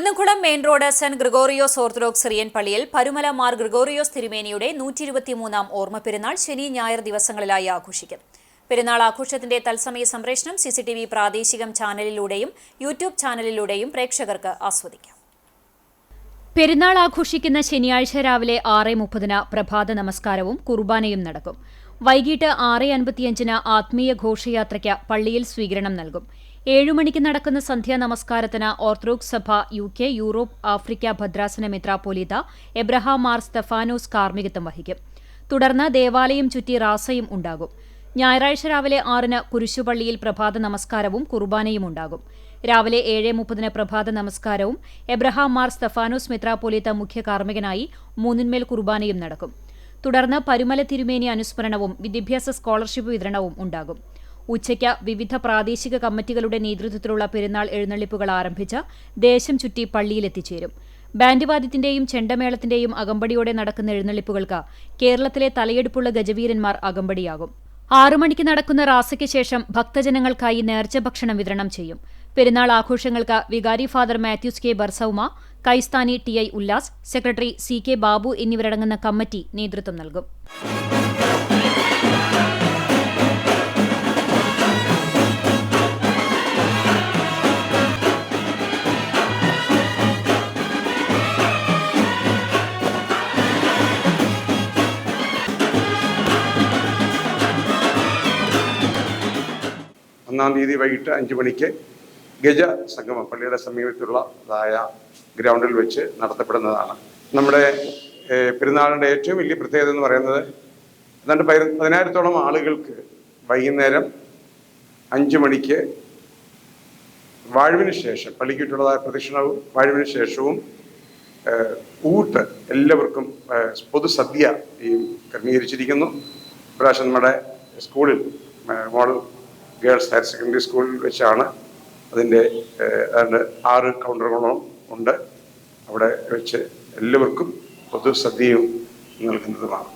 Kunnamkulam main road saint Gregorios orthodox Syrian പള്ളിയിൽ പരുമല മാർ ഗ്രിഗോറിയോസ് തിരുമേനിയുടെ നൂറ്റി ഇരുപത്തിമൂന്നാം ഓർമ്മ പെരുന്നാൾ ശനി ഞായർ ദിവസങ്ങളിലായി ആഘോഷിക്കും. പെരുന്നാൾ ആഘോഷത്തിന്റെ തത്സമയ സംപ്രേഷണം സിസിടിവി പ്രാദേശികം ചാനലിലൂടെയും യൂട്യൂബ് ചാനലിലൂടെയും പ്രേക്ഷകർക്ക് ആസ്വദിക്കാം. പെരുന്നാൾ ആഘോഷിക്കുന്ന ശനിയാഴ്ച രാവിലെ ആറ് മുപ്പതിന് പ്രഭാത നമസ്കാരവും കുർബാനയും നടക്കും. വൈകിട്ട് ആറ് അൻപത്തിയഞ്ചിന് ആത്മീയ ഘോഷയാത്രയ്ക്ക് പള്ളിയിൽ സ്വീകരണം നൽകും. ഏഴു മണിക്ക് നടക്കുന്ന സന്ധ്യാ നമസ്കാരത്തിന് ഓർത്തഡോക്സ് സഭ യു കെ യൂറോപ്പ് ആഫ്രിക്ക ഭദ്രാസന മെത്രാപ്പോലീത്ത എബ്രഹാം മാർ സ്തഫാനോസ് കാർമ്മികത്വം വഹിക്കും. തുടർന്ന് ദേവാലയം ചുറ്റി റാസയും ഉണ്ടാകും. ഞായറാഴ്ച രാവിലെ ആറിന് കുരിശുപള്ളിയിൽ പ്രഭാത നമസ്കാരവും കുർബാനയും ഉണ്ടാകും. രാവിലെ ഏഴ് മുപ്പതിന് പ്രഭാത നമസ്കാരവും എബ്രഹാം മാർ സ്തഫാനോസ് മിത്രാപോലീത മുഖ്യ കാർമ്മികനായി മൂന്നിന്മേൽ കുർബാനയും നടക്കും. തുടർന്ന് പരുമല തിരുമേനി അനുസ്മരണവും വിദ്യാഭ്യാസ സ്കോളർഷിപ്പ് വിതരണവും ഉണ്ടാകും. ഉച്ചയ്ക്ക് വിവിധ പ്രാദേശിക കമ്മിറ്റികളുടെ നേതൃത്വത്തിലുള്ള പെരുന്നാൾ എഴുന്നള്ളിപ്പുകൾ ആരംഭിച്ച് ദേശം ചുറ്റി പള്ളിയിലെത്തിച്ചേരും ബാൻഡ് വാദ്യത്തിന്റെയും ചെണ്ടമേളത്തിന്റെയും അകമ്പടിയോടെ നടക്കുന്ന എഴുന്നള്ളിപ്പുകൾക്ക് കേരളത്തിലെ തലയെടുപ്പുള്ള ഗജവീരന്മാർ അകമ്പടിയാകും. ആറു മണിക്ക് നടക്കുന്ന റാസയ്ക്ക് ശേഷം ഭക്തജനങ്ങൾക്കായി നേർച്ച ഭക്ഷണം വിതരണം ചെയ്യും. പെരുന്നാൾ ആഘോഷങ്ങൾക്ക് വികാരി father Mathews K ബർസൌമ കൈസ്ഥാനി T I Ullas secretary C K Babu എന്നിവരടങ്ങുന്ന കമ്മിറ്റി നേതൃത്വം നൽകും. ഒന്നാം തീയതി വൈകിട്ട് അഞ്ച് മണിക്ക് ഗജ സംഗമം പള്ളിയുടെ സമീപത്തുള്ളതായ ഗ്രൗണ്ടിൽ വെച്ച് നടത്തപ്പെടുന്നതാണ്. നമ്മുടെ പെരുന്നാളിന്റെ ഏറ്റവും വലിയ പ്രത്യേകത എന്ന് പറയുന്നത് ഏതാണ്ട് പതി പതിനായിരത്തോളം ആളുകൾക്ക് വൈകുന്നേരം അഞ്ച് മണിക്ക് വാഴുവിന് ശേഷം പള്ളിക്കിട്ടുള്ളതായ പ്രദക്ഷിണവും വാഴുവിന് ശേഷവും ഊട്ട് എല്ലാവർക്കും പൊതുസദ്യ ഈ ക്രമീകരിച്ചിരിക്കുന്നു. ഇപ്രാവശ്യം നമ്മുടെ സ്കൂളിൽ മോഡൽ ഗേൾസ് ഹയർ സെക്കൻഡറി സ്കൂളിൽ വെച്ചാണ് അതിന്റെ ആറ് കൗണ്ടറുകളും ഉണ്ട്. അവിടെ വെച്ച് എല്ലാവർക്കും പൊതുസദ്യയും നൽകുന്നതുമാണ്.